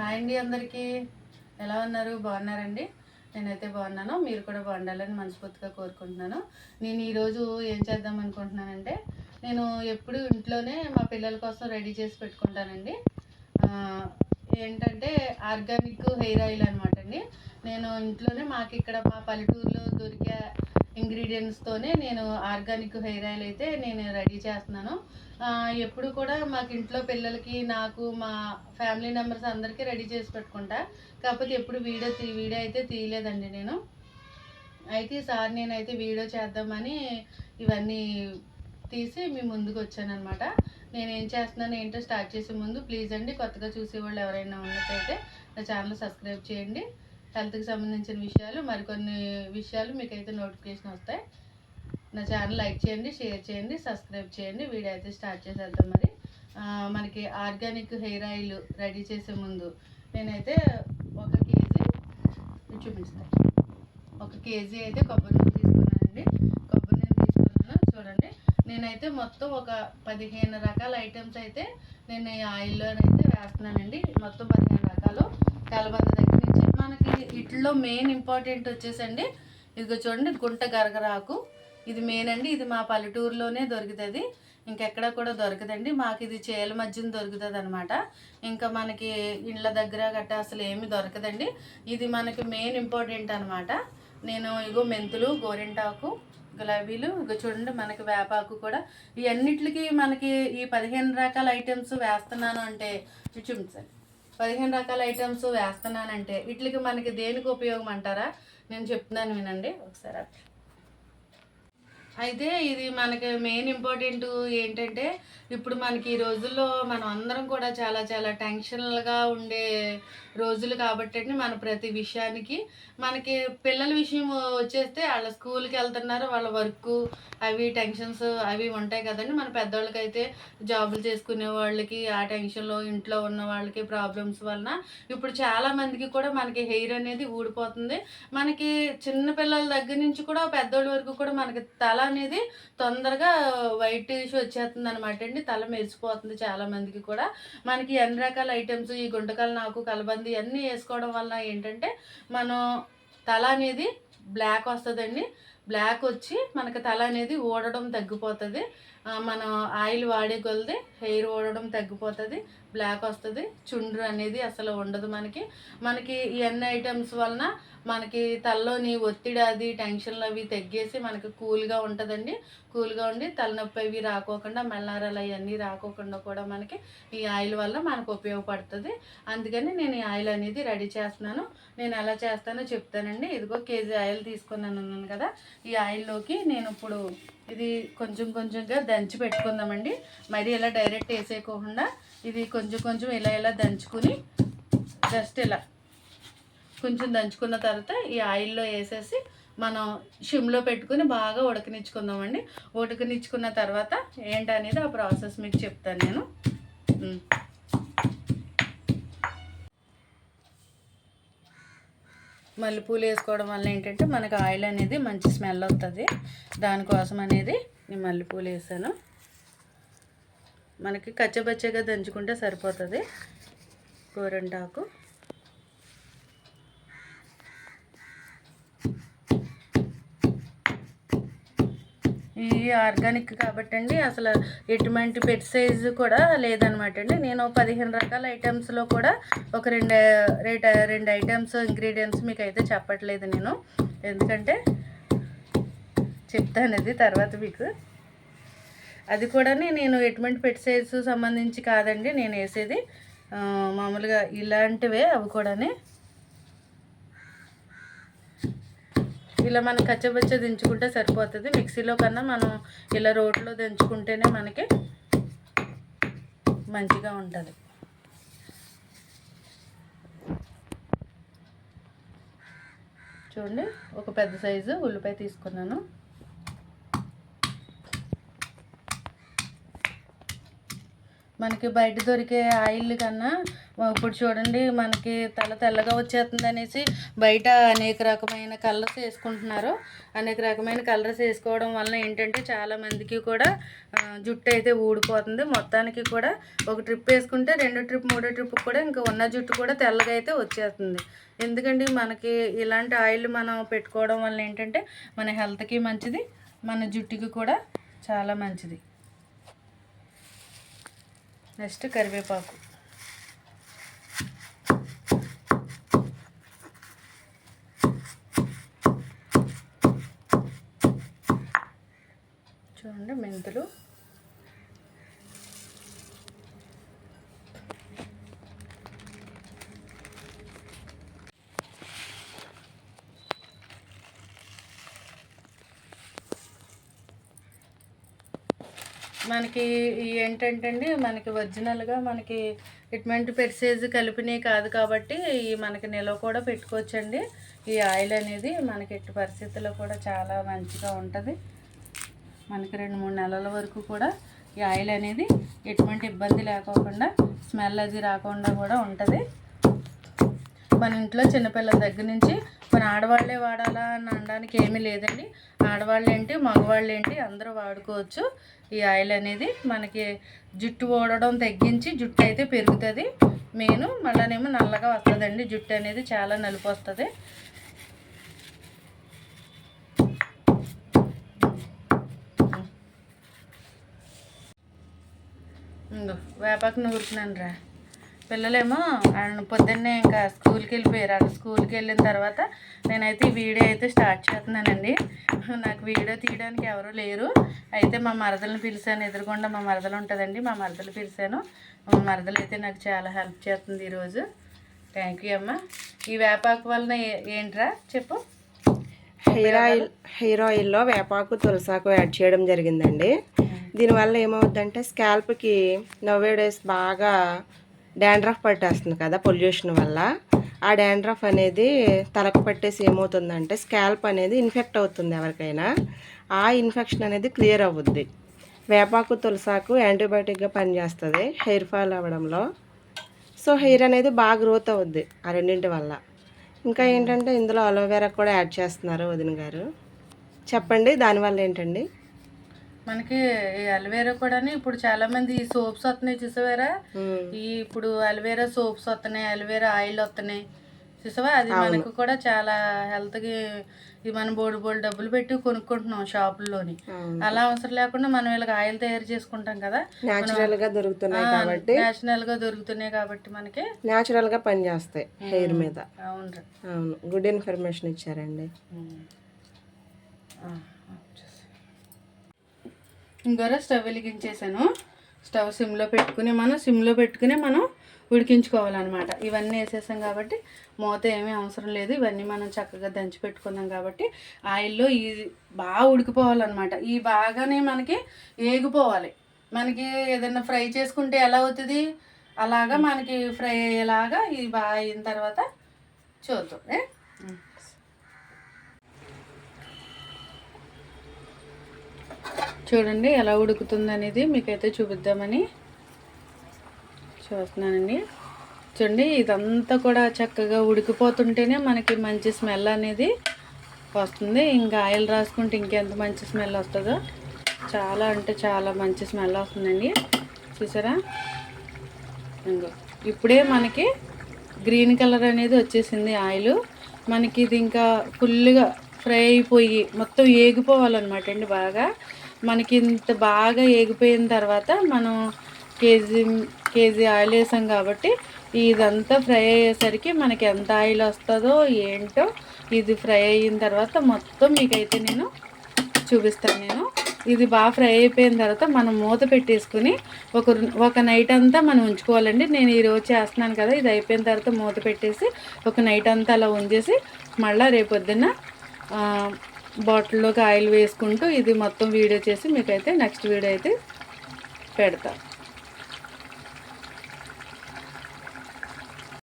Hi అండి అందరికీ. ఎలా ఉన్నారు? బాగున్నారండి? నేనైతే బాగున్నాను. మీరు కూడా బాగుండాలని మనస్ఫూర్తిగా కోరుకుంటున్నాను. నేను ఈరోజు ఏం చేద్దాం అనుకుంటున్నానంటే నేను ఎప్పుడు ఇంట్లోనే మా పిల్లల కోసం రెడీ చేసి పెట్టుకుంటానండి. ఏంటంటే ఆర్గానిక్ హెయిర్ ఆయిల్ అనమాట అండి. నేను ఇంట్లోనే మాకు ఇక్కడ మా పల్లెటూరులో దొరికే ఇంగ్రీడియంట్స్తోనే నేను ఆర్గానిక్ హెయిర్ ఆయిల్ అయితే నేను రెడీ చేస్తున్నాను. ఎప్పుడు కూడా మాకు ఇంట్లో పిల్లలకి నాకు మా ఫ్యామిలీ మెంబర్స్ అందరికీ రెడీ చేసి పెట్టుకుంటా. కాకపోతే ఎప్పుడు వీడియో తీ వీడియో అయితే తీయలేదండి నేను. అయితే ఈసారి నేనైతే వీడియో చేద్దామని ఇవన్నీ తీసి మీ ముందుకు వచ్చాను అనమాట నేను ఏం చేస్తున్నాను ఏంటో స్టార్ట్ చేసే ముందు ప్లీజ్ అండి కొత్తగా చూసేవాళ్ళు ఎవరైనా ఉన్నట్టయితే నా ఛానల్ సబ్స్క్రైబ్ చేయండి. హెల్త్కి సంబంధించిన విషయాలు మరికొన్ని విషయాలు మీకైతే నోటిఫికేషన్ వస్తాయి. నా ఛానల్ లైక్ చేయండి షేర్ చేయండి సబ్స్క్రైబ్ చేయండి. వీడియో అయితే స్టార్ట్ చేసేద్దాం మరి. మనకి ఆర్గానిక్ హెయిర్ ఆయిల్ రెడీ చేసే ముందు నేనైతే ఒక కేజీ చూపిస్తాను ఒక కేజీ అయితే కొబ్బరి నూనె తీసుకున్నానండి. కొబ్బరి నూనె తీసుకున్నాను చూడండి. నేనైతే మొత్తం ఒక పదిహేను రకాల ఐటమ్స్ అయితే నేను ఈ ఆయిల్లోనైతే వేస్తున్నానండి. మొత్తం పదిహేను రకాలు. కలబంద దగ్గర మనకి ఇట్లో మెయిన్ ఇంపార్టెంట్ వచ్చేసండి ఇదిగో చూడండి గుంట గరగరాకు ఇది మెయిన్ అండి ఇది మా పల్లెటూరులోనే దొరుకుతుంది ఇంకెక్కడ కూడా దొరకదండి మాకు ఇది చేల మధ్యన దొరుకుతుంది అనమాట ఇంకా మనకి ఇండ్ల దగ్గర గట్రా అసలు ఏమి దొరకదండి ఇది మనకి మెయిన్ ఇంపార్టెంట్ అనమాట నేను ఇగో మెంతులు గోరింటాకు గులాబీలు ఇగో చూడండి మనకి వేపాకు కూడా ఈ మనకి ఈ పదిహేను రకాల ఐటమ్స్ వేస్తున్నాను అంటే చూపించండి పదిహేను రకాల ఐటమ్స్ వేస్తున్నానంటే వీటికి మనకి దేనికి ఉపయోగం అంటారా నేను చెప్తున్నాను వినండి ఒకసారి అట్లా. అయితే ఇది మనకి మెయిన్ ఇంపార్టెంట్ ఏంటంటే ఇప్పుడు మనకి ఈ రోజుల్లో మనం అందరం కూడా చాలా చాలా టెన్షన్లుగా ఉండే రోజులు కాబట్టి మన ప్రతి విషయానికి మనకి పిల్లల విషయం వచ్చేస్తే వాళ్ళ స్కూల్కి వెళ్తున్నారు వాళ్ళ వర్క్ అవి టెన్షన్స్ అవి ఉంటాయి కదండి. మన పెద్దవాళ్ళకైతే జాబులు చేసుకునే వాళ్ళకి ఆ టెన్షన్లో ఇంట్లో ఉన్న వాళ్ళకి ప్రాబ్లమ్స్ వలన ఇప్పుడు చాలా మందికి కూడా మనకి హెయిర్ అనేది ఊడిపోతుంది. మనకి చిన్న పిల్లల దగ్గర నుంచి కూడా పెద్దోళ్ళ వరకు కూడా మనకి తల అనేది తొందరగా వైట్ వచ్చేస్తుంది అనమాట అండి. తల మెరిసిపోతుంది చాలా మందికి కూడా. మనకి ఎన్ని రకాల ఐటమ్స్ ఈ గుంటకాలు నాకు కలబంది అన్నీ వేసుకోవడం వల్ల ఏంటంటే మనం తల అనేది బ్లాక్ వస్తుందండి. బ్లాక్ వచ్చి మనకి తల అనేది ఊడడం తగ్గిపోతుంది. మనం ఆయిల్ వాడే కొలది హెయిర్ ఊడడం తగ్గిపోతుంది బ్లాక్ వస్తుంది చుండ్రు అనేది అసలు ఉండదు మనకి. మనకి ఎన్ని ఐటమ్స్ వలన మనకి తలలోని ఒత్తిడి అది టెన్షన్లు అవి తగ్గేసి మనకి కూల్గా ఉంటుందండి. కూల్గా ఉండి తలనొప్పి అవి రాకోకుండా మెల్లారాలు అవన్నీ రాకోకుండా కూడా మనకి ఈ ఆయిల్ వల్ల మనకు ఉపయోగపడుతుంది. అందుకని నేను ఈ ఆయిల్ అనేది రెడీ చేస్తున్నాను. నేను ఎలా చేస్తానో చెప్తానండి. ఇదిగో కేజీ ఆయిల్ తీసుకున్నాను కదా. ఈ ఆయిల్లోకి నేను ఇప్పుడు ఇది కొంచెం కొంచెంగా దంచి పెట్టుకుందామండి. మరి ఇలా డైరెక్ట్ వేసేయకోకుండా ఇది కొంచెం కొంచెం ఇలా ఇలా దంచుకుని జస్ట్ ఇలా కొంచెం దంచుకున్న తర్వాత ఈ ఆయిల్లో వేసేసి మనం షిమ్లో పెట్టుకుని బాగా ఉడకనిచ్చుకుందామండి. ఉడకనిచ్చుకున్న తర్వాత ఏంటనేది ఆ ప్రాసెస్ మీకు చెప్తాను నేను. మళ్ళీ మల్లెపూలు వేసుకోవడం వల్ల ఏంటంటే మనకు ఆయిల్ అనేది మంచి స్మెల్ వస్తుంది దానికోసం అనేది నేను మల్లెపూలు వేసాను. మనకి కచ్చబచ్చగా దంచుకుంటే సరిపోతుంది. గోరంటాకు. ఈ ఆర్గానిక్ కాబట్టి అండి అసలు ఎటువంటి పెస్టిసైడ్స్ కూడా లేదనమాట అండి. నేను పదిహేను రకాల ఐటమ్స్లో కూడా ఒక రెండు రేట్ రెండు ఐటమ్స్ ఇంగ్రీడియంట్స్ మీకు అయితే చెప్పట్లేదు నేను. ఎందుకంటే చెప్తాను అది తర్వాత మీకు. అది కూడా నేను ఎటువంటి పెస్టిసైడ్స్ సంబంధించి కాదండి. నేను వేసేది మామూలుగా ఇలాంటివే అవి కూడానే. ఇలా మనం కచ్చబచ్చ దించుకుంటే సరిపోతుంది. మిక్సీలో కన్నా మనం ఇలా రోట్లో దించుకుంటేనే మనకి మంచిగా ఉంటుంది. చూడండి ఒక పెద్ద సైజు ఉల్లిపాయ తీసుకున్నాను. మనకి బయట దొరికే ఆయిల్ కన్నా ఇప్పుడు చూడండి మనకి తల తెల్లగా వచ్చేస్తుంది అనేసి బయట అనేక రకమైన కలర్స్ వేసుకుంటున్నారు. అనేక రకమైన కలర్స్ వేసుకోవడం వలన ఏంటంటే చాలా మందికి కూడా జుట్టు అయితే ఊడిపోతుంది. మొత్తానికి కూడా ఒక ట్రిప్ వేసుకుంటే రెండో ట్రిప్ మూడో ట్రిప్ కూడా ఇంకా ఉన్న జుట్టు కూడా తెల్లగా అయితే వచ్చేస్తుంది. ఎందుకంటే మనకి ఇలాంటి ఆయిల్ మనం పెట్టుకోవడం వల్ల ఏంటంటే మన హెల్త్కి మంచిది మన జుట్టుకి కూడా చాలా మంచిది. నెక్స్ట్ కరివేపాకు. చూడండి మెంతులు. మనకి ఏంటంటే అండి మనకి ఒరిజినల్గా మనకి ఇటువంటి పెర్సేజ్ కలిపినవి కాదు కాబట్టి ఈ మనకి నిల్వ కూడా పెట్టుకోవచ్చండి. ఈ ఆయిల్ అనేది మనకి ఎట్టి పరిస్థితుల్లో కూడా చాలా మంచిగా ఉంటుంది. మనకి రెండు మూడు నెలల వరకు కూడా ఈ ఆయిల్ అనేది ఎటువంటి ఇబ్బంది లేకోకుండా స్మెల్ అది రాకుండా కూడా ఉంటుంది. మన ఇంట్లో చిన్నపిల్లల దగ్గర నుంచి మన ఆడవాళ్ళే వాడాలా అని అనడానికి ఏమీ లేదండి. ఆడవాళ్ళు ఏంటి మగవాళ్ళు ఏంటి అందరూ వాడుకోవచ్చు. ఈ ఆయిల్ అనేది మనకి జుట్టు ఓడడం తగ్గించి జుట్టు అయితే పెరుగుతుంది. మెయిన్ మళ్ళీనేమో నల్లగా వస్తుందండి. జుట్టు అనేది చాలా నలుపు వస్తుంది. ఇంగో వేపాకు నూరుకున్నాను రా పిల్లలేమో పొద్దున్నే ఇంకా స్కూల్కి వెళ్ళిపోయారు. వాళ్ళు స్కూల్కి వెళ్ళిన తర్వాత నేనైతే ఈ వీడియో అయితే స్టార్ట్ చేస్తున్నానండి. నాకు వీడియో తీయడానికి ఎవరు లేరు. అయితే మా మరదలను పిలిచాను. ఎదురుకుండా మా మరదలు ఉంటుందండి. మా మరదలు పిలిచాను. మా మరదలు అయితే నాకు చాలా హెల్ప్ చేస్తుంది ఈరోజు. థ్యాంక్ యూ అమ్మ. ఈ వేపాకు వలన ఏంట్రా? చెప్పు. హెయిర్ ఆయిల్ హెయిర్ ఆయిల్లో వేపాకు తులసాకు యాడ్ చేయడం జరిగిందండి. దీనివల్ల ఏమవుద్దంటే స్కాల్ప్కి నవ్వే డేస్ బాగా డాండ్రఫ్ పట్టేస్తుంది కదా పొల్యూషన్ వల్ల. ఆ డాండ్రఫ్ అనేది తలకు పట్టేసి ఏమవుతుందంటే స్కాల్ప్ అనేది ఇన్ఫెక్ట్ అవుతుంది ఎవరికైనా. ఆ ఇన్ఫెక్షన్ అనేది క్లియర్ అవుద్ది వేపాకు తులసాకు యాంటీబయాటిక్గా పనిచేస్తుంది హెయిర్ ఫాల్ అవ్వడంలో. సో హెయిర్ అనేది బాగా గ్రోత్ అవుద్ది ఆ రెండింటి వల్ల. ఇంకా ఏంటంటే ఇందులో అలోవెరా కూడా యాడ్ చేస్తున్నారు వదిన గారు. చెప్పండి దానివల్ల ఏంటండి? మనకి ఈ అల్వేరా కూడా ఇప్పుడు చాలా మంది ఈ సోప్స్ వస్తున్నాయి చూసావారా. ఈ ఇప్పుడు అల్వేరా సోప్స్ వస్తున్నాయి అల్వేరా ఆయిల్ వస్తున్నాయి. చూసావా? అది మనకు కూడా చాలా హెల్త్కి ఇది మనం బోడు బోడు డబ్బులు పెట్టి కొనుక్కుంటున్నాం షాపుల్లోని. అలా అవసరం లేకుండా మనం వీళ్ళకి ఆయిల్ తయారు చేసుకుంటాం కదా. న్యాచురల్గా దొరుకుతున్నాయి కాబట్టి. నేషనల్గా దొరుకుతున్నాయి కాబట్టి మనకి న్యాచురల్గా పనిచేస్తాయి హెయిర్ మీద. అవును. అవును. గుడ్ ఇన్ఫర్మేషన్ ఇచ్చారండి. ఇంకోరా స్టవ్ వెలిగించేసాను. స్టవ్ సిమ్లో పెట్టుకుని మనం సిమ్లో పెట్టుకుని మనం ఉడికించుకోవాలన్నమాట. ఇవన్నీ వేసేసాం కాబట్టి మూత ఏమీ అవసరం లేదు. ఇవన్నీ మనం చక్కగా దంచి పెట్టుకున్నాం కాబట్టి ఆయిల్లో ఇది బాగా ఉడికిపోవాలన్నమాట. ఈ బాగానే మనకి ఏగిపోవాలి. మనకి ఏదైనా ఫ్రై చేసుకుంటే ఎలా అవుతుంది? అలాగా మనకి ఫ్రై అయ్యేలాగా ఇది బాగా అయిన తర్వాత చూద్దాం చూడండి ఎలా ఉడుకుతుంది అనేది మీకైతే చూపిద్దామని చూస్తున్నానండి. చూడండి ఇదంతా కూడా చక్కగా ఉడికిపోతుంటేనే మనకి మంచి స్మెల్ అనేది వస్తుంది. ఇంకా ఆయిల్ రాసుకుంటే ఇంకెంత మంచి స్మెల్ వస్తుందో. చాలా అంటే చాలా మంచి స్మెల్ వస్తుందండి. చూసారా? ఇంకో ఇప్పుడే మనకి గ్రీన్ కలర్ అనేది వచ్చేసింది ఆయిల్. మనకి ఇది ఇంకా ఫుల్గా ఫ్రై అయిపోయి మొత్తం ఏగిపోవాలన్నమాట అండి బాగా. మనకి ఇంత బాగా ఏగిపోయిన తర్వాత మనం కేజీ కేజీ ఆయిల్ వేసాం కాబట్టి ఇదంతా ఫ్రై అయ్యేసరికి మనకి ఎంత ఆయిల్ వస్తుందో ఏంటో ఇది ఫ్రై అయిన తర్వాత మొత్తం మీకైతే నేను చూపిస్తాను నేను. ఇది బాగా ఫ్రై అయిపోయిన తర్వాత మనం మూత పెట్టేసుకుని ఒక ఒక నైట్ అంతా మనం ఉంచుకోవాలండి. నేను ఈరోజు చేస్తున్నాను కదా ఇది అయిపోయిన తర్వాత మూత పెట్టేసి ఒక నైట్ అంతా అలా ఉంచేసి మళ్ళీ రేపొద్దున బాటిల్లోకి ఆయిల్ వేసుకుంటూ ఇది మొత్తం వీడియో చేసి మీకైతే నెక్స్ట్ వీడియో అయితే పెడతా.